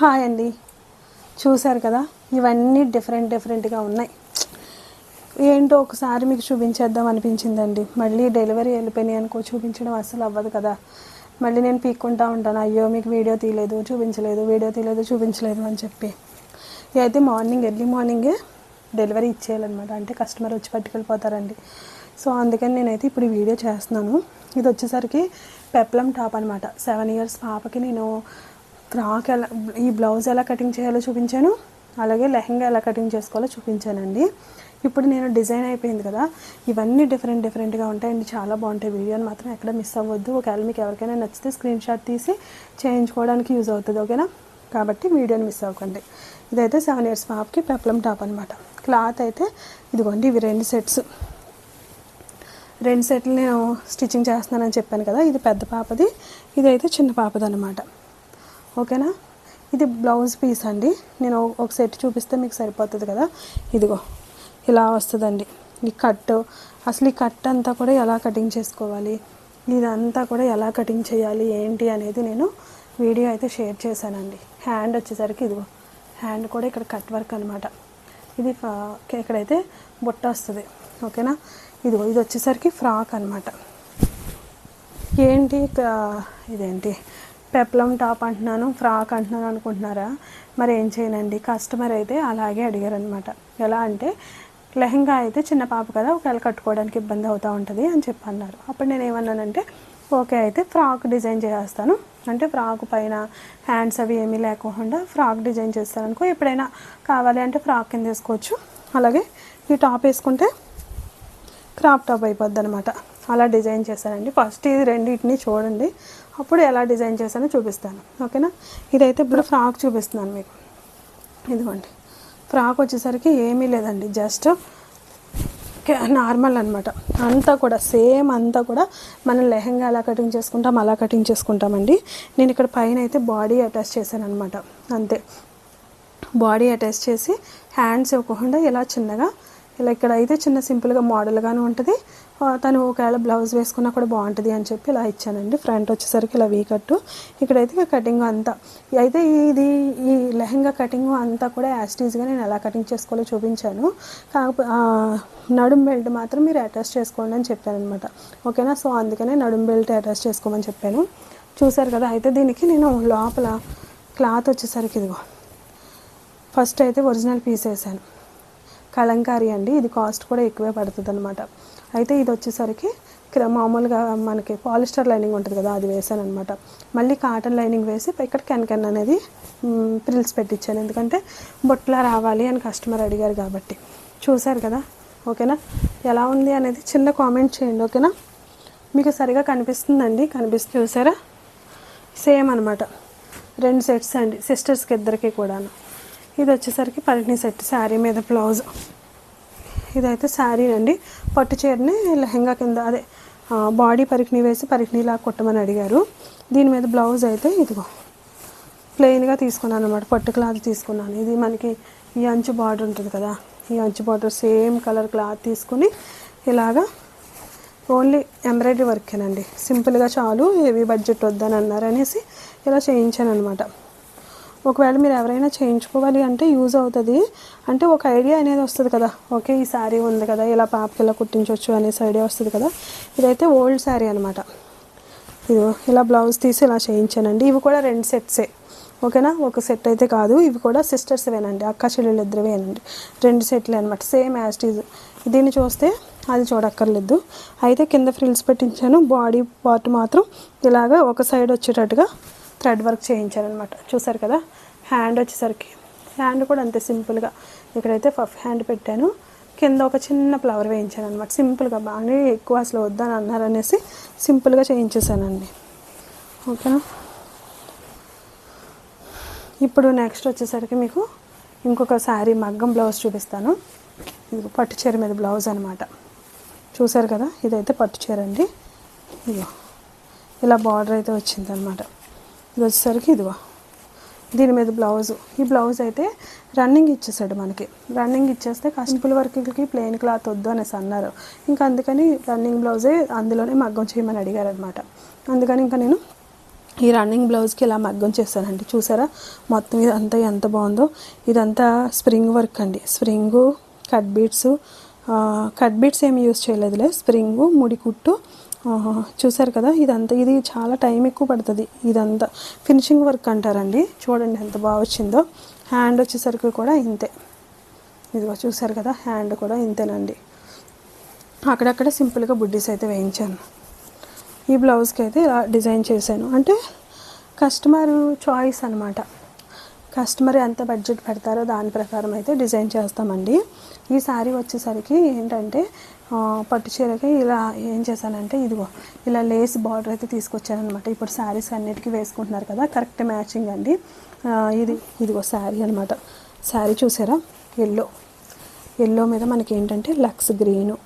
Hi అండి. చూశారు కదా? ఇవన్నీ డిఫరెంట్ డిఫరెంట్గా ఉన్నాయి. ఏంటో ఒకసారి మీకు చూపించేద్దాం అనిపించిందండి. మళ్ళీ డెలివరీ వెళ్ళిపోయినాయి అనుకో చూపించడం అస్సలు అవ్వదు కదా. మళ్ళీ నేను పీక్కుంటా ఉంటాను. అయ్యో మీకు వీడియో తీయలేదు చూపించలేదు వీడియో తీయలేదు చూపించలేదు అని చెప్పి. అయితే మార్నింగ్ ఎర్లీ మార్నింగే డెలివరీ ఇచ్చేయాలన్నమాట. అంటే కస్టమర్ వచ్చి పట్టుకెళ్ళిపోతారండి. సో అందుకని నేనైతే ఇప్పుడు వీడియో చేస్తున్నాను. ఇది వచ్చేసరికి పెప్లం టాప్ అనమాట సెవెన్ ఇయర్స్ పాపకి నేను ఫ్రాక్ ఎలా ఈ బ్లౌజ్ ఎలా కటింగ్ చేయాలో చూపించాను అలాగే లెహంగా ఎలా కటింగ్ చేసుకోవాలో చూపించానండి. ఇప్పుడు నేను డిజైన్ అయిపోయింది కదా ఇవన్నీ డిఫరెంట్ డిఫరెంట్గా ఉంటాయండి చాలా బాగుంటాయి. వీడియోని మాత్రం ఎక్కడ మిస్ అవ్వద్దు. ఒకవేళ మీకు ఎవరికైనా నచ్చితే స్క్రీన్ షాట్ తీసి చేయించుకోవడానికి యూజ్ అవుతుంది ఓకేనా? కాబట్టి వీడియోని మిస్ అవ్వకండి. ఇదైతే సెవెన్ ఇయర్స్ పాపకి పెప్లం టాప్ అనమాట క్లాత్ అయితే ఇదిగోండి ఇవి రెండు సెట్స్. రెండు సెట్లు నేను స్టిచ్చింగ్ చేస్తున్నానని చెప్పాను కదా ఇది పెద్ద పాపది ఇదైతే చిన్న పాపది అనమాట ఓకేనా? ఇది బ్లౌజ్ పీస్ అండి. నేను ఒక సెట్ చూపిస్తే మీకు సరిపోతుంది కదా? ఇదిగో ఇలా వస్తుందండి. ఈ కట్ అసలు ఈ కట్ అంతా కూడా ఎలా కటింగ్ చేసుకోవాలి? ఇదంతా కూడా ఎలా కటింగ్ చేయాలి? ఏంటి అనేది నేను వీడియో అయితే షేర్ చేశానండి. హ్యాండ్ వచ్చేసరికి ఇదిగో హ్యాండ్ కూడా ఇక్కడ కట్ వర్క్ అనమాట ఇది ఇక్కడైతే బుట్ట వస్తుంది. ఓకేనా? ఇదిగో ఇది వచ్చేసరికి ఫ్రాక్ అనమాట ఏంటి ఇదేంటి? పెప్లం టాప్ అంటున్నాను ఫ్రాక్ అంటున్నాను అనుకుంటున్నారా? మరి ఏం చేయనండి కస్టమర్ అయితే అలాగే అడిగారనమాట ఎలా అంటే లెహంగా అయితే చిన్న పాప కదా ఒకవేళ కట్టుకోవడానికి ఇబ్బంది అవుతూ ఉంటుంది అని చెప్పి అన్నారు అప్పుడు నేను ఏమన్నానంటే ఓకే అయితే ఫ్రాక్ డిజైన్ చేస్తాను. అంటే ఫ్రాక్ పైన హ్యాండ్స్ అవి ఏమీ లేకుండా ఫ్రాక్ డిజైన్ చేస్తాను అనుకో ఎప్పుడైనా కావాలి అంటే ఫ్రాక్ కింద వేసుకోవచ్చు. అలాగే ఈ టాప్ వేసుకుంటే క్రాప్ టాప్ అయిపోద్ది అనమాట అలా డిజైన్ చేశానండి. ఫస్ట్ ఇది రెండింటిని చూడండి. అప్పుడు ఎలా డిజైన్ చేశానో చూపిస్తాను. ఓకేనా? ఇదైతే ఇప్పుడు ఫ్రాక్ చూపిస్తున్నాను మీకు. ఇదిగోండి. ఫ్రాక్ వచ్చేసరికి ఏమీ లేదండి. జస్ట్ నార్మల్ అనమాట అంతా కూడా సేమ్ అంతా కూడా మనం లెహంగా ఎలా కటింగ్ చేసుకుంటాం అలా కటింగ్ చేసుకుంటామండి. నేను ఇక్కడ పైన అయితే బాడీ అటాచ్ చేశాను అనమాట అంతే. బాడీ అటాచ్ చేసి హ్యాండ్స్ ఇవ్వకుండా ఇలా చిన్నగా ఇలా ఇక్కడ అయితే చిన్న సింపుల్గా మోడల్గానే ఉంటుంది. తను ఒకవేళ బ్లౌజ్ వేసుకున్నా కూడా బాగుంటుంది అని చెప్పి ఇలా ఇచ్చానండి. ఫ్రంట్ వచ్చేసరికి ఇలా వీ కట్టు. ఇక్కడైతే ఇక కటింగ్ అంతా. అయితే ఇది ఈ లెహంగా కటింగ్ అంతా కూడా యాస్టీజ్గా నేను ఎలా కటింగ్ చేసుకోవాలో చూపించాను. కాకపోతే నడుం బెల్ట్ మాత్రం మీరు అటాచ్ చేసుకోండి అని చెప్పాను అనమాట ఓకేనా? సో అందుకనే నడుం బెల్ట్ అటాచ్ చేసుకోమని చెప్పాను. చూసారు కదా? అయితే దీనికి నేను లోపల క్లాత్ వచ్చేసరికి ఇదిగో. ఫస్ట్ అయితే ఒరిజినల్ పీస్ వేసాను. కలంకారీ అండి. ఇది కాస్ట్ కూడా ఎక్కువే పడుతుంది అనమాట అయితే ఇది వచ్చేసరికి ఇక్కడ మామూలుగా మనకి పాలిస్టర్ లైనింగ్ ఉంటుంది కదా అది వేసాను అనమాట మళ్ళీ కాటన్ లైనింగ్ వేసి ఇక్కడ కెన్కెన్ అనేది ప్రిల్స్ పెట్టించాను ఎందుకంటే బొట్లా రావాలి అని కస్టమర్ అడిగారు కాబట్టి. చూశారు కదా ఓకేనా? ఎలా ఉంది అనేది చిన్న కామెంట్ చేయండి ఓకేనా? మీకు సరిగా కనిపిస్తుందండి? కనిపిస్తుంది చూసారా? సేమ్ అనమాట రెండు సెట్స్ అండి సిస్టర్స్కి ఇద్దరికి కూడాను. ఇది వచ్చేసరికి పరిణి సెట్ శారీ మీద బ్లౌజ్. ఇదైతే శారీ అండి పట్టు చీరని లెహంగా కింద అదే బాడీ పరికిణి వేసి పరికిణిలా కొట్టమని అడిగారు. దీని మీద బ్లౌజ్ అయితే ఇదిగో ప్లెయిన్గా తీసుకున్నాను అనమాట పట్టు క్లాత్ తీసుకున్నాను. ఇది మనకి ఈ అంచు బార్డర్ ఉంటుంది కదా ఈ అంచు బార్డర్ సేమ్ కలర్ క్లాత్ తీసుకుని ఇలాగా ఓన్లీ ఎంబ్రాయిడరీ వర్కేనండి. సింపుల్గా చాలు హెవీ బడ్జెట్ వద్దని అన్నారు అనేసి ఇలా చేయించాను అనమాట ఒకవేళ మీరు ఎవరైనా చేయించుకోవాలి అంటే యూజ్ అవుతుంది. అంటే ఒక ఐడియా అనేది వస్తుంది కదా. ఓకే ఈ శారీ ఉంది కదా ఇలా పాపకి ఇలా కుట్టించవచ్చు అనేసి ఐడియా వస్తుంది కదా. ఇదైతే ఓల్డ్ శారీ అనమాట ఇది ఇలా బ్లౌజ్ తీసి ఇలా చేయించానండి. ఇవి కూడా రెండు సెట్సే. ఓకేనా? ఒక సెట్ అయితే కాదు. ఇవి కూడా సిస్టర్స్వేనండి అక్క చెల్లెళ్ళు ఇద్దరువేనండి రెండు సెట్లే అనమాట సేమ్ యాస్టీజ్ దీన్ని చూస్తే అది చూడక్కర్లేదు. అయితే కింద ఫ్రిల్స్ పెట్టించాను. బాడీ పార్ట్ మాత్రం ఇలాగా ఒక సైడ్ వచ్చేటట్టుగా థ్రెడ్ వర్క్ చేయించాను అనమాట చూసారు కదా? హ్యాండ్ వచ్చేసరికి. హ్యాండ్ కూడా అంతే సింపుల్గా. ఇక్కడైతే ఫఫ్ హ్యాండ్ పెట్టాను. కింద ఒక చిన్న ఫ్లవర్ వేయించాను అనమాట సింపుల్గా బాగానే ఎక్కువ అసలు వద్దని అన్నారు అనేసి సింపుల్గా చేయించేసానండి. ఓకేనా? ఇప్పుడు నెక్స్ట్ వచ్చేసరికి మీకు ఇంకొక శారీ మగ్గం బ్లౌజ్ చూపిస్తాను. ఇది పట్టు చీర మీద బ్లౌజ్ అనమాట చూసారు కదా? ఇదైతే పట్టు చీర అండి. ఇదిగో. ఇలా బార్డర్ అయితే వచ్చిందనమాట ఇది వచ్చేసరికి ఇదిగో. దీని మీద బ్లౌజ్. ఈ బ్లౌజ్ అయితే రన్నింగ్ ఇచ్చేసాడు మనకి. రన్నింగ్ ఇచ్చేస్తే సింపుల్ వర్క్కి ప్లెయిన్ క్లాత్ వద్దు అనేసి అన్నారు. ఇంకా అందుకని రన్నింగ్ బ్లౌజే అందులోనే మగ్గం చేయమని అడిగారు అనమాట అందుకని ఇంకా నేను ఈ రన్నింగ్ బ్లౌజ్కి ఇలా మగ్గం చేశానండి చూసారా? మొత్తం ఇదంతా ఎంత బాగుందో. ఇదంతా స్ప్రింగ్ వర్క్ అండి. Spring cut beats cut beats ఏమి యూస్ చేయలేదులే. స్ప్రింగు ముడి కుట్టు చూసారు కదా? ఇదంతా. ఇది చాలా టైం ఎక్కువ పడుతుంది. ఇదంతా. ఫినిషింగ్ వర్క్ అంటారండి. చూడండి ఎంత బాగా వచ్చిందో. హ్యాండ్ వచ్చేసరికి కూడా ఇంతే. ఇదిగో చూసారు కదా? హ్యాండ్ కూడా ఇంతేనండి. అక్కడక్కడ సింపుల్గా బుడ్డీస్ అయితే వేయించాను. ఈ బ్లౌజ్కి అయితే ఇలా డిజైన్ చేశాను. అంటే కస్టమర్ చాయిస్ అనమాట కస్టమర్ ఎంత బడ్జెట్ పెడతారో దాని ప్రకారం అయితే డిజైన్ చేస్తామండి. ఈ శారీ వచ్చేసరికి ఏంటంటే పట్టు చీరకి ఇలా ఏం చేశానంటే ఇదిగో ఇలా లేస్ బార్డర్ అయితే తీసుకొచ్చాను అనమాట ఇప్పుడు శారీస్ అన్నిటికీ వేసుకుంటున్నారు కదా కరెక్ట్ మ్యాచింగ్ అండి. ఇది ఇదిగో శారీ అనమాట. శారీ చూసారా? ఎల్లో. ఎల్లో మీద మనకి ఏంటంటే లక్స్ గ్రీను.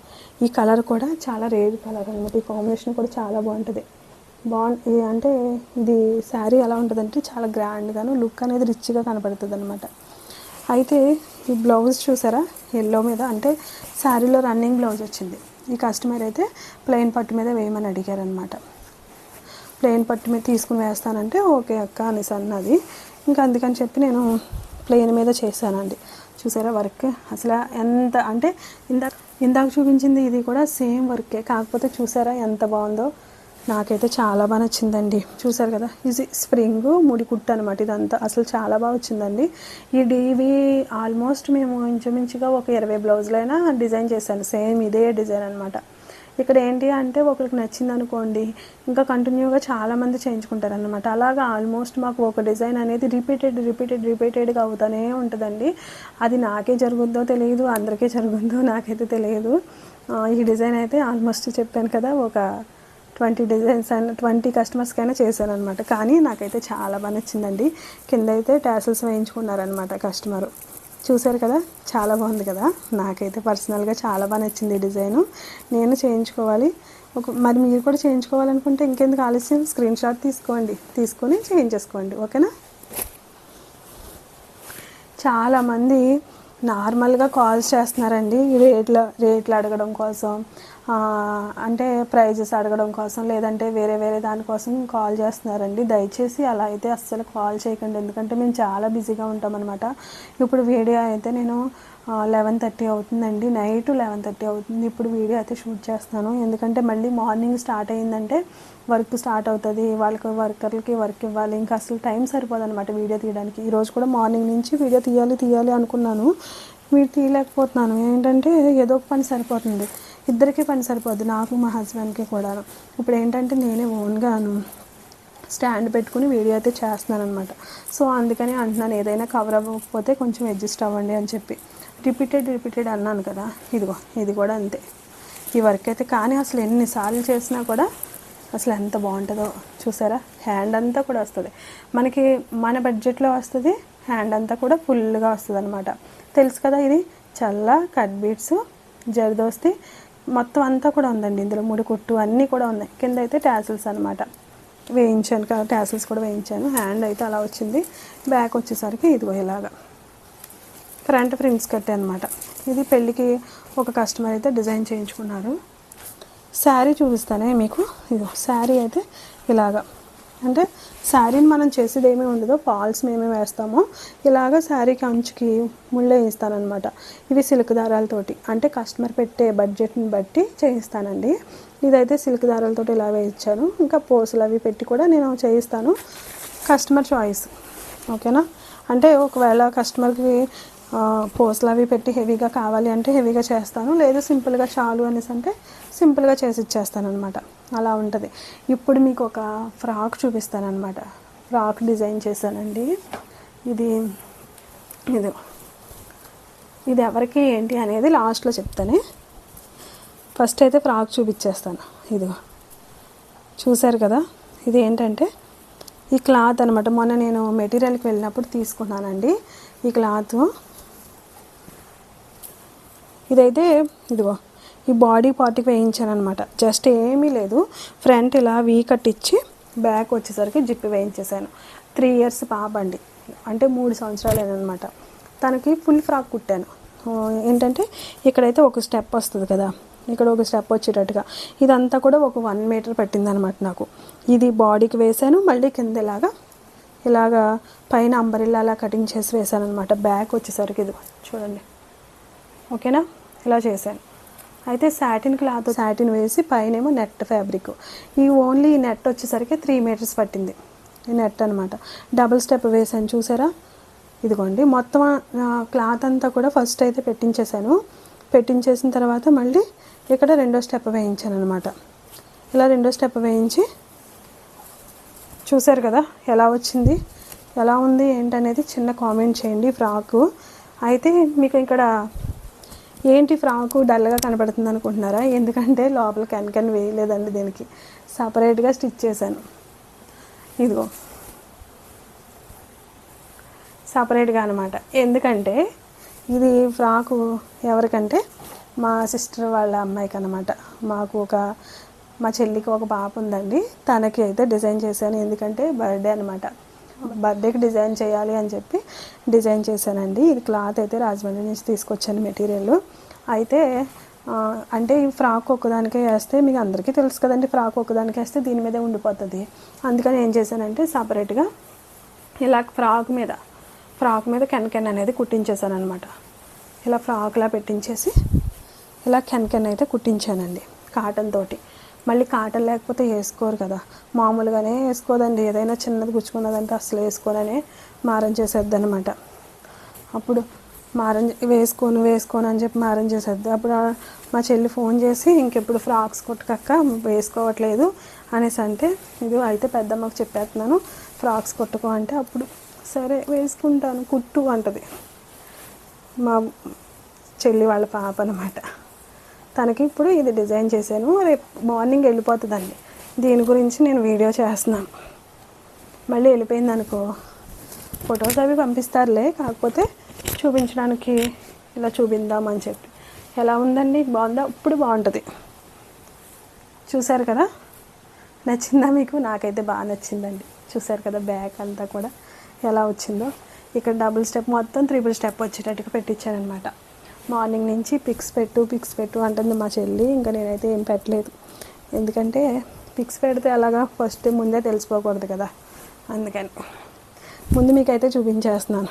ఈ కలర్ కూడా చాలా రేర్ కలర్ అనమాట. ఈ కాంబినేషన్ కూడా చాలా బాగుంటుంది. బాగు అంటే ఇది శారీ ఎలా ఉంటుందంటే చాలా గ్రాండ్గాను లుక్ అనేది రిచ్గా కనపడుతుంది అనమాట అయితే ఈ బ్లౌజ్ చూసారా? ఎల్లో మీద అంటే శారీలో రన్నింగ్ బ్లౌజ్ వచ్చింది. ఈ కస్టమర్ అయితే ప్లెయిన్ పట్టు మీద వేయమని అడిగారనమాట ప్లెయిన్ పట్టు మీద తీసుకుని వేస్తానంటే ఓకే అక్క అనేసి అన్నది. ఇంకా అందుకని చెప్పి నేను ప్లెయిన్ మీద చేశానండి. చూసారా వర్క్? అసలు ఎంత అంటే ఇందాక ఇందాక చూపించింది ఇది కూడా సేమ్ వర్కే. కాకపోతే చూసారా ఎంత బాగుందో? నాకైతే చాలా బాగా నచ్చిందండి. చూసారు కదా? ఇది స్ప్రింగ్ ముడి కుట్టు అనమాట ఇదంతా. అసలు చాలా బాగా వచ్చిందండి. ఈ ఇవి ఆల్మోస్ట్ మేము ఇంచుమించుగా ఒక ఇరవై బ్లౌజులైనా డిజైన్ చేశాను. సేమ్ ఇదే డిజైన్ అనమాట ఇక్కడ ఏంటి అంటే ఒకరికి నచ్చింది అనుకోండి ఇంకా కంటిన్యూగా చాలామంది చేయించుకుంటారు అనమాట అలాగా ఆల్మోస్ట్ మాకు ఒక డిజైన్ అనేది రిపీటెడ్ రిపీటెడ్ రిపీటెడ్గా అవుతూనే ఉంటుందండి. అది నాకే జరుగుద్దో తెలియదు అందరికీ జరుగుద్దో నాకైతే తెలియదు. ఈ డిజైన్ అయితే ఆల్మోస్ట్ చెప్పాను కదా ఒక ట్వంటీ డిజైన్స్ అయినా ట్వంటీ కస్టమర్స్కైనా చేశాను అనమాట కానీ నాకైతే చాలా బాగా నచ్చిందండి. కింద అయితే ట్యాసల్స్ వేయించుకున్నారనమాట కస్టమరు చూసారు కదా? చాలా బాగుంది కదా? నాకైతే పర్సనల్గా చాలా బాగా నచ్చింది ఈ డిజైను. నేను చేయించుకోవాలి. ఒక మరి మీరు కూడా చేయించుకోవాలనుకుంటే ఇంకెందుకు ఆలస్యం? స్క్రీన్ షాట్ తీసుకోండి. తీసుకొని చేయించేసుకోండి ఓకేనా? చాలామంది నార్మల్గా కాల్స్ చేస్తున్నారండి. రేట్ల రేట్లు అడగడం కోసం. అంటే ప్రైజెస్ అడగడం కోసం లేదంటే వేరే వేరే దానికోసం కాల్ చేస్తున్నారండి. దయచేసి అలా అయితే అస్సలు కాల్ చేయకండి. ఎందుకంటే మేము చాలా బిజీగా ఉంటాం అనమాట ఇప్పుడు వీడియో అయితే నేను లెవెన్ థర్టీ అవుతుందండి. నైట్ లెవెన్ థర్టీ అవుతుంది. ఇప్పుడు వీడియో అయితే షూట్ చేస్తాను ఎందుకంటే మళ్ళీ మార్నింగ్ స్టార్ట్ అయిందంటే వర్క్ స్టార్ట్ అవుతుంది. వాళ్ళకి వర్కర్లకి వర్క్ ఇవ్వాలి. ఇంకా అసలు టైం సరిపోదు అనమాట వీడియో తీయడానికి. ఈరోజు కూడా మార్నింగ్ నుంచి వీడియో తీయాలి తీయాలి అనుకున్నాను. మీరు తీయలేకపోతున్నాను. ఏంటంటే ఏదో ఒక పని సరిపోతుంది. ఇద్దరికి పని సరిపోద్ది. నాకు మా హస్బెండ్కి కూడా. ఇప్పుడు ఏంటంటే నేనే ఓన్గాను స్టాండ్ పెట్టుకుని వీడియో అయితే చేస్తున్నాను అనమాట సో అందుకని అంటున్నాను ఏదైనా కవర్ అవ్వకపోతే కొంచెం అడ్జస్ట్ అవ్వండి అని చెప్పి. రిపీటెడ్ రిపీటెడ్ అన్నాను కదా. ఇదిగో ఇది కూడా అంతే. ఈ వర్క్ అయితే కానీ అసలు ఎన్నిసార్లు చేసినా కూడా అసలు ఎంత బాగుంటుందో చూసారా? హ్యాండ్ అంతా కూడా వస్తుంది. మనకి మన బడ్జెట్లో వస్తుంది హ్యాండ్ అంతా కూడా ఫుల్గా వస్తుంది అనమాట తెలుసు కదా ఇది? చల్ల కట్ బీట్స్ జరదోస్తి మొత్తం అంతా కూడా ఉందండి. ఇందులో ముడి కుట్టు అన్నీ కూడా ఉన్నాయి. కింద అయితే ట్యాసిల్స్ అనమాట వేయించాను కదా ట్యాసిల్స్ కూడా వేయించాను. హ్యాండ్ అయితే అలా వచ్చింది. బ్యాక్ వచ్చేసరికి ఇదిగో ఇలాగా. ఫ్రంట్ ఫ్రిల్స్ కట్టే అనమాట ఇది పెళ్ళికి ఒక కస్టమర్ అయితే డిజైన్ చేయించుకున్నారు. శారీ చూపిస్తానే మీకు. ఇదిగో శారీ అయితే ఇలాగా. అంటే శారీని మనం చేసేది ఏమేమి ఉండదో ఫాల్స్ మేమే వేస్తామో ఇలాగ శారీకి అంచుకి ముళ్ళే వేస్తానమాట ఇవి సిల్క్ దారాలతోటి. అంటే కస్టమర్ పెట్టే బడ్జెట్ని బట్టి చేయిస్తానండి. ఇదైతే సిల్క్ దారాలతోటి ఇలా వేయించాను. ఇంకా పోసులు అవి పెట్టి కూడా నేను చేయిస్తాను. Customer choice. ఓకేనా? అంటే ఒకవేళ కస్టమర్కి ఆ, అవి పెట్టి హెవీగా కావాలి అంటే హెవీగా చేస్తాను. లేదు సింపుల్గా చాలు అనేసి అంటే సింపుల్గా చేసి ఇచ్చేస్తాను అనమాట అలా ఉంటుంది. ఇప్పుడు మీకు ఒక ఫ్రాక్ చూపిస్తాను ఫ్రాక్ డిజైన్ చేశానండి. ఇది ఇది. ఇది ఎవరికి ఏంటి అనేది లాస్ట్లో చెప్తానే. ఫస్ట్ అయితే ఫ్రాక్ చూపించేస్తాను. ఇదిగో. చూశారు కదా? ఇది ఏంటంటే ఈ క్లాత్ అనమాట మొన్న నేను మెటీరియల్కి వెళ్ళినప్పుడు తీసుకున్నానండి. ఈ క్లాత్. ఇదైతే ఇదిగో. ఈ బాడీ పార్ట్కి వేయించాను అనమాట జస్ట్ ఏమీ లేదు. ఫ్రంట్ ఇలా వీ కట్ ఇచ్చి బ్యాక్ వచ్చేసరికి జిప్పు వేయించేసాను. త్రీ ఇయర్స్ పాపండి అంటే మూడు సంవత్సరాలేనమాట తనకి ఫుల్ ఫ్రాక్ కుట్టాను. ఏంటంటే ఇక్కడైతే ఒక స్టెప్ వస్తుంది కదా. ఇక్కడ ఒక స్టెప్ వచ్చేటట్టుగా. ఇదంతా కూడా ఒక వన్ మీటర్ పట్టింది అనమాట నాకు. ఇది బాడీకి వేసాను మళ్ళీ కింద ఇలాగా ఇలాగా పైన అంబరిల్లా అలా కటింగ్ చేసి వేసాను అనమాట బ్యాక్ వచ్చేసరికి ఇది. చూడండి. ఓకేనా? ఇలా చేశాను. అయితే సాటిన్ క్లాత్ సాటిన్ వేసి పైన ఏమో నెట్ ఫ్యాబ్రిక్ ఈ ఓన్లీ ఈ నెట్ వచ్చేసరికి త్రీ మీటర్స్ పట్టింది. ఈ నెట్ అనమాట డబుల్ స్టెప్ వేసాను చూసారా? ఇదిగోండి. మొత్తం క్లాత్ అంతా కూడా ఫస్ట్ అయితే పెట్టించేశాను. పెట్టించేసిన తర్వాత మళ్ళీ ఇక్కడ రెండో స్టెప్ వేయించాను అనమాట ఇలా రెండో స్టెప్ వేయించి చూసారు కదా ఎలా వచ్చింది? ఎలా ఉంది ఏంటనేది చిన్న కామెంట్ చేయండి ఫ్రాకు. అయితే మీకు ఇక్కడ ఏంటి ఫ్రాకు డల్గా కనపడుతుంది అనుకుంటున్నారా? ఎందుకంటే లోపల కెన్ వేయలేదండి దీనికి. సపరేట్గా స్టిచ్ చేశాను. ఇదిగో. సపరేట్గా అనమాట ఎందుకంటే ఇది ఫ్రాకు ఎవరికంటే మా సిస్టర్ వాళ్ళ అమ్మాయికి అనమాట మాకు ఒక మా చెల్లికి ఒక పాప ఉందండి. తనకి అయితే డిజైన్ చేశాను. ఎందుకంటే బర్త్డే అనమాట బర్త్డేకి డిజైన్ చేయాలి అని చెప్పి డిజైన్ చేశానండి. ఇది క్లాత్ అయితే రాజమండ్రి నుంచి తీసుకొచ్చాను మెటీరియల్. అయితే అంటే ఈ ఫ్రాక్ ఒక్కదానికే వేస్తే మీకు అందరికీ తెలుసు కదండి ఫ్రాక్ ఒక్కదానికే వేస్తే దీని మీదే ఉండిపోతుంది. అందుకని ఏం చేశానంటే సపరేట్గా ఇలా ఫ్రాక్ మీద ఫ్రాక్ మీద కెన్కెన్ అనేది కుట్టించేసాను అనమాట ఇలా ఫ్రాక్లా పెట్టించేసి ఇలా కెన్కెన్ అయితే కుట్టించానండి కాటన్ తోటి. మళ్ళీ కాటన్ లేకపోతే వేసుకోరు కదా. మామూలుగానే వేసుకోదండి. ఏదైనా చిన్నది గుచ్చుకున్నదంటే అసలు వేసుకోననే మారం చేసేద్ది అనమాట అప్పుడు మారం వేసుకోను వేసుకోను అని చెప్పి మారం చేసేద్ది. అప్పుడు మా చెల్లి ఫోన్ చేసి ఇంకెప్పుడు ఫ్రాక్స్ కొట్టుకక్క వేసుకోవట్లేదు అనేసి అంటే ఇది అయితే పెద్దమ్మకు చెప్పేస్తున్నాను ఫ్రాక్స్ కొట్టుకో అంటే అప్పుడు సరే వేసుకుంటాను కుట్టు అంటది. మా చెల్లి వాళ్ళ పాప అనమాట తనకి ఇప్పుడు ఇది డిజైన్ చేశాను. రేపు మార్నింగ్ వెళ్ళిపోతుందండి. దీని గురించి నేను వీడియో చేస్తున్నాను. మళ్ళీ వెళ్ళిపోయింది అనుకో. ఫొటోస్ అవి పంపిస్తారులే కాకపోతే చూపించడానికి ఇలా చూపిందామని చెప్పి. ఎలా ఉందండి? బాగుందా? ఇప్పుడు బాగుంటుంది. చూసారు కదా? నచ్చిందా మీకు? నాకైతే బాగా నచ్చిందండి. చూసారు కదా బ్యాక్ అంతా కూడా? ఎలా వచ్చిందో? ఇక్కడ డబుల్ స్టెప్ మొత్తం త్రిబుల్ స్టెప్ వచ్చేటట్టుగా పెట్టించానమాట మార్నింగ్ నుంచి పిక్స్ పెట్టు పిక్స్ పెట్టు అంటుంది మా చెల్లి. ఇంకా నేనైతే ఏం పెట్టలేదు. ఎందుకంటే పిక్స్ పెడితే అలాగా ఫస్ట్ ముందే తెలిసిపోకూడదు కదా. అందుకని ముందు మీకైతే చూపించేస్తున్నాను.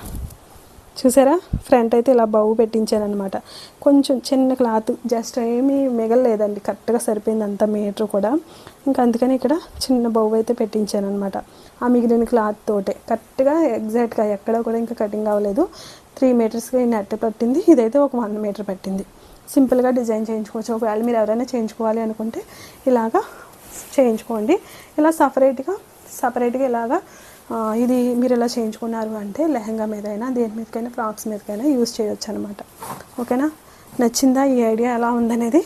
చూసారా? ఫ్రంట్ అయితే ఇలా బౌ పెట్టించాను అనమాట కొంచెం చిన్న క్లాత్ జస్ట్ ఏమీ మిగలలేదండి. కరెక్ట్గా సరిపోయింది అంత మీటర్ కూడా. ఇంకా అందుకని ఇక్కడ చిన్న బౌ అయితే పెట్టించాను అనమాట ఆ మిగిలిన క్లాత్ తోటే. కరెక్ట్గా ఎగ్జాక్ట్గా ఎక్కడ కూడా ఇంకా కటింగ్ అవ్వలేదు. త్రీ మీటర్స్కి నెట్ పట్టింది. ఇదైతే ఒక వన్ మీటర్ పట్టింది. సింపుల్గా డిజైన్ చేయించుకోవచ్చు. ఒకవేళ మీరు ఎవరైనా చేయించుకోవాలి అనుకుంటే ఇలాగా చేయించుకోండి. ఇలా సపరేట్గా సపరేట్గా ఇలాగా ఇది మీరు ఇలా చేయించుకున్నారు అంటే లెహంగా మీదైనా దేని మీదకైనా ఫ్రాక్స్ మీదకైనా యూజ్ చేయొచ్చు అనమాట ఓకేనా? నచ్చిందా ఈ ఐడియా? ఎలా ఉందనేది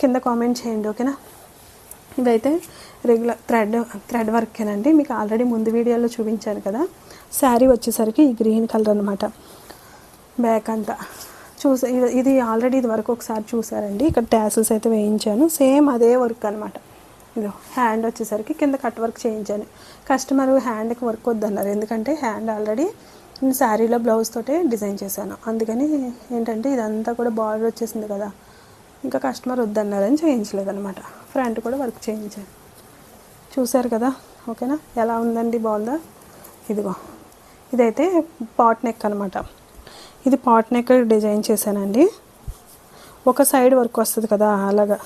కింద కామెంట్ చేయండి ఓకేనా? ఇదైతే రెగ్యులర్ థ్రెడ్ థ్రెడ్ వర్కేనండి మీకు ఆల్రెడీ ముందు వీడియోలో చూపించాను కదా. శారీ వచ్చేసరికి ఈ గ్రీన్ కలర్ అనమాట బ్యాక్ అంతా. చూసా ఇది- ఆల్రెడీ ఇది వరకు ఒకసారి చూసారండి. ఇక్కడ ట్యాసిల్స్ అయితే వేయించాను. సేమ్ అదే వర్క్ అనమాట ఇదో హ్యాండ్ వచ్చేసరికి కింద కట్ వర్క్ చేయించాను. కస్టమర్ హ్యాండ్కి వర్క్ వద్దన్నారు. ఎందుకంటే హ్యాండ్ ఆల్రెడీ నేను శారీలో బ్లౌజ్ తోటే డిజైన్ చేశాను. అందుకని ఏంటంటే ఇదంతా కూడా బార్డర్ వచ్చేసింది కదా. ఇంకా కస్టమర్ వద్దన్నారని చేయించలేదన్నమాట. ఫ్రంట్ కూడా వర్క్ చేయించాను. చూశారు కదా? ఓకేనా ఎలా ఉందండి? బాగుందా? ఇదిగో. ఇదైతే పాట్ నెక్ అనమాట ఇది పాట్ నెక్ డిజైన్ చేశానండి. ఒక సైడ్ వర్క్ వస్తుంది కదా అలాగా.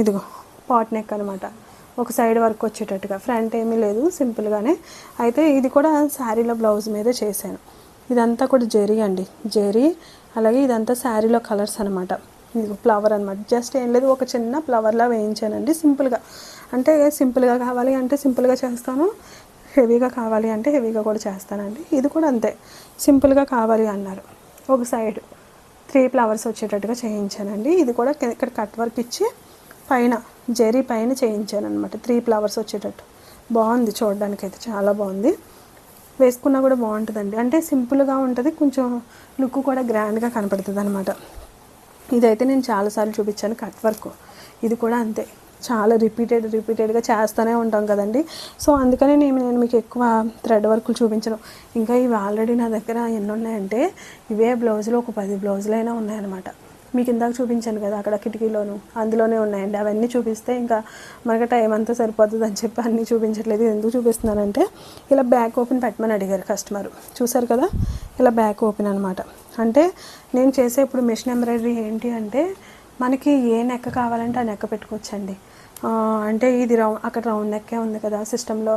ఇదిగో పాట్ నెక్ అనమాట ఒక సైడ్ వర్క్ వచ్చేటట్టుగా ఫ్రంట్ ఏమీ లేదు సింపుల్గానే అయితే ఇది కూడా శారీలో బ్లౌజ్ మీద చేశాను. ఇదంతా కూడా జెరీ అండి జెరీ. అలాగే ఇదంతా శారీలో కలర్స్ అనమాట ఇది ఫ్లవర్ అనమాట జస్ట్ ఏం లేదు ఒక చిన్న ఫ్లవర్లా వేయించానండి సింపుల్గా. అంటే సింపుల్గా కావాలి అంటే సింపుల్గా చేస్తాను. హెవీగా కావాలి అంటే హెవీగా కూడా చేస్తానండి. ఇది కూడా అంతే. సింపుల్గా కావాలి అన్నారు. ఒక సైడ్ త్రీ ఫ్లవర్స్ వచ్చేటట్టుగా చేయించానండి. ఇది కూడా ఇక్కడ కట్ వర్క్ ఇచ్చి పైన జెరీ పైన చేయించాను అనమాట త్రీ ఫ్లవర్స్ వచ్చేటట్టు. బాగుంది చూడడానికి అయితే చాలా బాగుంది. వేసుకున్నా కూడా బాగుంటుందండి. అంటే సింపుల్గా ఉంటుంది కొంచెం లుక్ కూడా గ్రాండ్గా కనపడుతుంది అనమాట ఇదైతే నేను చాలాసార్లు చూపించాను కట్ వర్క్. ఇది కూడా అంతే. చాలా రిపీటెడ్ రిపీటెడ్గా చేస్తూనే ఉంటాం కదండి. సో అందుకనే నేను నేను మీకు ఎక్కువ థ్రెడ్ వర్క్లు చూపించను. ఇంకా ఇవి ఆల్రెడీ నా దగ్గర ఎన్ని ఉన్నాయంటే ఇవే బ్లౌజులు ఒక పది బ్లౌజులు అయినా ఉన్నాయన్నమాట. మీకు ఇందాక చూపించాను కదా అక్కడ కిటికీలోను అందులోనే ఉన్నాయండి. అవన్నీ చూపిస్తే ఇంకా మనకి టైం అంతా సరిపోతుంది అని చెప్పి అన్నీ చూపించట్లేదు. ఇది ఎందుకు చూపిస్తున్నానంటే ఇలా బ్యాక్ ఓపెన్ పెట్టమని అడిగారు కస్టమర్ చూసారు కదా? ఇలా బ్యాక్ ఓపెన్ అనమాట అంటే నేను చేసే ఇప్పుడు మిషన్ ఎంబ్రాయిడరీ ఏంటి అంటే మనకి ఏ నెక్క కావాలంటే ఆ నెక్క పెట్టుకోవచ్చండి. అంటే ఇది రౌండ్ అక్కడ రౌండ్ నెక్కే ఉంది కదా సిస్టంలో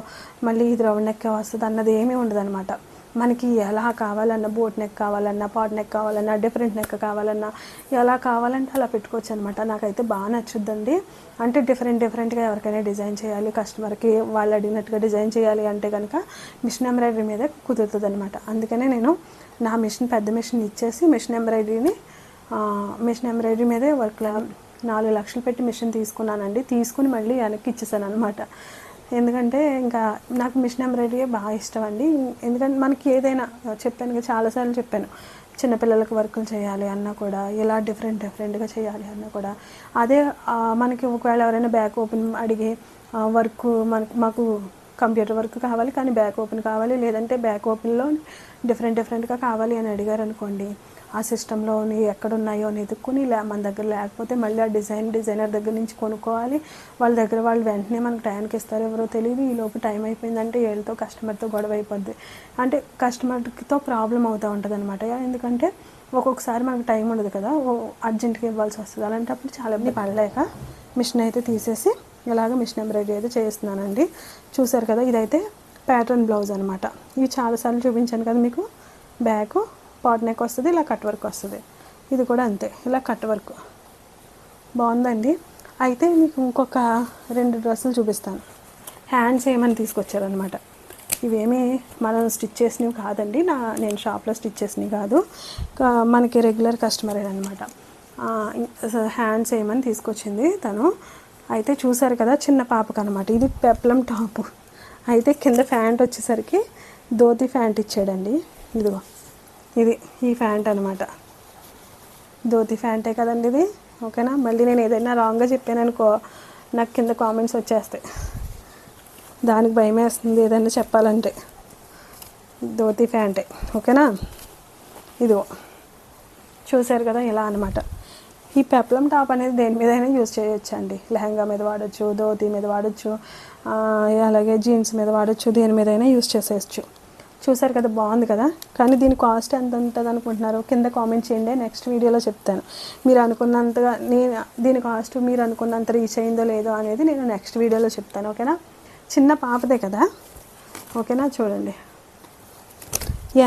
మళ్ళీ ఇది రౌండ్ నెక్కే వస్తుంది అన్నది ఏమీ ఉండదన్నమాట. మనకి ఎలా కావాలన్నా బోట్ నెక్ కావాలన్నా పాట్ నెక్ కావాలన్నా డిఫరెంట్ నెక్ కావాలన్నా ఎలా కావాలంటే అలా పెట్టుకోవచ్చు అనమాట నాకైతే బాగా నచ్చుద్దండి. అంటే డిఫరెంట్ డిఫరెంట్గా ఎవరికైనా డిజైన్ చేయాలి కస్టమర్కి వాళ్ళు అడిగినట్టుగా డిజైన్ చేయాలి అంటే కనుక మిషన్ ఎంబ్రాయిడరీ మీదే కుదురుతుంది అనమాట అందుకనే నేను నా మిషన్ పెద్ద మిషన్ ఇచ్చేసి మిషన్ ఎంబ్రాయిడరీని మిషన్ ఎంబ్రాయిడరీ మీదే వర్క్ నాలుగు లక్షలు పెట్టి మిషన్ తీసుకున్నానండి. తీసుకుని మళ్ళీ వెనక్కి ఇచ్చేసాను అనమాట ఎందుకంటే ఇంకా నాకు మిషన్ ఎంబ్రాయిడరీ బాగా ఇష్టం అండి ఎందుకంటే మనకి ఏదైనా చెప్పాను చాలాసార్లు చెప్పాను. చిన్నపిల్లలకు వర్కులు చేయాలి అన్నా కూడా ఇలా డిఫరెంట్ డిఫరెంట్గా చేయాలి అన్నా కూడా. అదే మనకి ఒకవేళ ఎవరైనా బ్యాక్ ఓపెన్ అడిగే వర్క్ మనకు మాకు కంప్యూటర్ వర్క్ కావాలి కానీ బ్యాక్ ఓపెన్ కావాలి లేదంటే బ్యాక్ ఓపెన్లో డిఫరెంట్ డిఫరెంట్గా కావాలి అని అడిగారు అనుకోండి ఆ సిస్టంలో ఎక్కడున్నాయో అని ఎదుక్కుని లే మన దగ్గర లేకపోతే మళ్ళీ ఆ డిజైన్ డిజైనర్ దగ్గర నుంచి కొనుక్కోవాలి. వాళ్ళ దగ్గర వాళ్ళు వెంటనే మనకు టైంకి ఇస్తారు ఎవరో తెలియదు. ఈ లోపు టైం అయిపోయిందంటే వీళ్ళతో కస్టమర్తో గొడవ అయిపోద్ది. అంటే కస్టమర్తో ప్రాబ్లం అవుతూ ఉంటుంది అనమాట ఎందుకంటే ఒక్కొక్కసారి మనకు టైం ఉండదు కదా. ఓ అర్జెంట్గా ఇవ్వాల్సి వస్తుంది. అలాంటప్పుడు చాలా ఇబ్బంది పడలేక మిషన్ అయితే తీసేసి ఇలాగ మిషన్ ఎంబ్రాయిడరీ అయితే చేస్తున్నానండి. చూసారు కదా ఇదైతే ప్యాటర్న్ బ్లౌజ్ అనమాట ఇవి చాలాసార్లు చూపించాను కదా మీకు. బ్యాక్ పాట్ నెక్ వస్తుంది ఇలా కట్ వర్క్ వస్తుంది. ఇది కూడా అంతే ఇలా కట్ వర్క్. బాగుందండి. అయితే మీకు ఇంకొక రెండు డ్రెస్సులు చూపిస్తాను. హ్యాండ్స్ ఏమని తీసుకొచ్చారనమాట ఇవేమీ మనం స్టిచ్ చేసినవి కాదండి నా నేను షాప్లో స్టిచ్ చేసినవి కాదు. మనకి రెగ్యులర్ కస్టమర్ అనమాట హ్యాండ్స్ ఏమని తీసుకొచ్చింది తను. అయితే చూసారు కదా చిన్న పాపకు అనమాట ఇది పెప్లం టాప్. అయితే కింద ప్యాంట్ వచ్చేసరికి ధోతి ప్యాంట్ ఇచ్చాడండి. ఇదిగో. ఇది ఈ ప్యాంట్ అనమాట ధోతి ప్యాంటే కదండి ఇది. ఓకేనా? మళ్ళీ నేను ఏదైనా రాంగ్గా చెప్పాను అనుకో నాకు కింద కామెంట్స్ వచ్చేస్తాయి. దానికి భయం వేస్తుంది ఏదైనా చెప్పాలంటే. ధోతి ప్యాంటే. ఓకేనా? ఇదిగో. చూశారు కదా ఇలా అనమాట ఈ పెప్లం టాప్ అనేది దేని మీదైనా యూజ్ చేయొచ్చు అండి లెహంగా మీద వాడచ్చు ధోతి మీద వాడచ్చు అలాగే జీన్స్ మీద వాడచ్చు దేని మీదైనా యూజ్ చేసేయచ్చు. చూసారు కదా బాగుంది కదా? కానీ దీని కాస్ట్ ఎంత ఉంటుంది అనుకుంటున్నారు? కింద కామెంట్ చేయండి నెక్స్ట్ వీడియోలో చెప్తాను. మీరు అనుకున్నంతగా నేను దీని కాస్ట్ మీరు అనుకున్నంత రీచ్ అయిందో లేదో అనేది నేను నెక్స్ట్ వీడియోలో చెప్తాను ఓకేనా చిన్న పాపదే కదా? ఓకేనా చూడండి.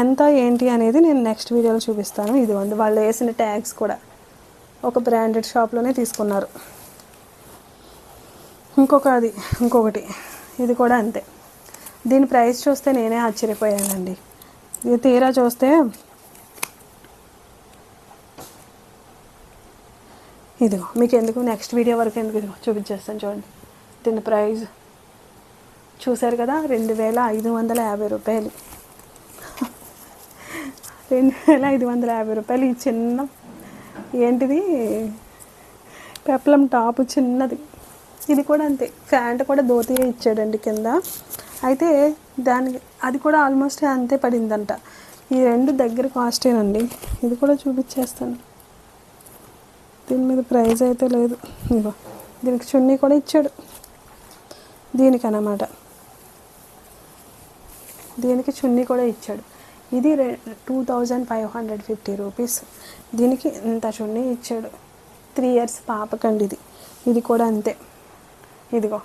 ఎంత ఏంటి అనేది నేను నెక్స్ట్ వీడియోలో చూపిస్తాను. ఇదిగోండి వాళ్ళు వేసిన ట్యాగ్స్ కూడా ఒక బ్రాండెడ్ షాప్లోనే తీసుకున్నారు. ఇంకొక అది ఇంకొకటి. ఇది కూడా అంతే. దీని ప్రైస్ చూస్తే నేనే ఆశ్చర్యపోయానండి. ఇది తీరా చూస్తే ఇదిగో మీకు ఎందుకు నెక్స్ట్ వీడియో వరకు ఎందుకు ఇదిగో చూపించేస్తాను చూడండి. దీని ప్రైస్ చూశారు కదా రెండు వేల ఐదు వందల యాభై రూపాయలు. రెండు వేల ఐదు వందల యాభై రూపాయలు ఈ చిన్న ఏంటిది? పెప్లం టాప్ చిన్నది. ఇది కూడా అంతే. ప్యాంట్ కూడా ధోతిగా ఇచ్చాడండి కింద. అయితే దానికి అది కూడా ఆల్మోస్ట్ అంతే పడిందంట. ఈ రెండు దగ్గర కాస్టేనండి ఇది కూడా చూపించేస్తాను. దీని మీద ప్రైజ్ అయితే లేదు. ఇగో దీనికి చున్నీ కూడా ఇచ్చాడు. దీనికన్నమాట. దీనికి చున్నీ కూడా ఇచ్చాడు. ఇది two thousand five hundred fifty rupees దీనికి ఇంత చున్నీ ఇచ్చాడు. త్రీ ఇయర్స్ పాపకండి ఇది. ఇది కూడా అంతే. ఇదిగో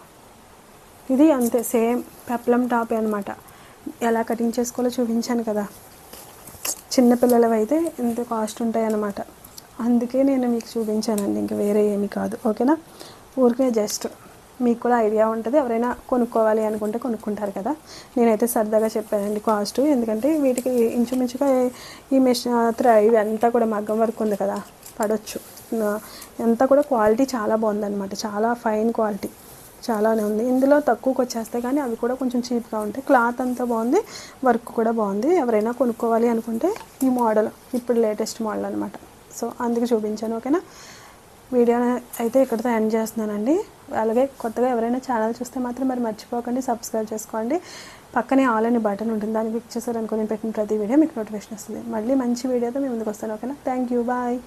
ఇది అంతే సేమ్ పెప్లం టాప్ అనమాట ఎలా కటింగ్ చేసుకోవాలో చూపించాను కదా. చిన్నపిల్లలవి అయితే ఎంత కాస్ట్ ఉంటాయన్నమాట అందుకే నేను మీకు చూపించానండి ఇంక వేరే ఏమి కాదు. ఓకేనా? ఊరికే జస్ట్ మీకు కూడా ఐడియా ఉంటుంది. ఎవరైనా కొనుక్కోవాలి అనుకుంటే కొనుక్కుంటారు కదా. నేనైతే సరదాగా చెప్పానండి కాస్ట్. ఎందుకంటే వీటికి ఇంచుమించుగా ఈ మెషిన్ ఇవి అంతా కూడా మగ్గం వర్క్ ఉంది కదా. పడవచ్చు అంతా కూడా క్వాలిటీ చాలా బాగుందన్నమాట. చాలా ఫైన్ క్వాలిటీ. చాలానే ఉంది. ఇందులో తక్కువకి వచ్చేస్తాయి కానీ అవి కూడా కొంచెం చీప్గా ఉంటాయి. క్లాత్ అంతా బాగుంది. వర్క్ కూడా బాగుంది. ఎవరైనా కొనుక్కోవాలి అనుకుంటే ఈ మోడల్ ఇప్పుడు లేటెస్ట్ మోడల్ అనమాట సో అందుకు చూపించాను ఓకేనా? వీడియో అయితే ఇక్కడితో ఎండ్ చేస్తున్నానండి. అలాగే కొత్తగా ఎవరైనా ఛానల్ చూస్తే మాత్రం మరి మర్చిపోకండి. సబ్స్క్రైబ్ చేసుకోండి. పక్కనే ఆల్ అనే బటన్ ఉంటుంది. దాన్ని క్లిక్ చేశారనుకో నేను పెట్టిన ప్రతి వీడియో మీకు నోటిఫికేషన్ వస్తుంది. మళ్ళీ మంచి వీడియోతో మీ ముందుకు వస్తాను ఓకేనా? Thank you. బాయ్.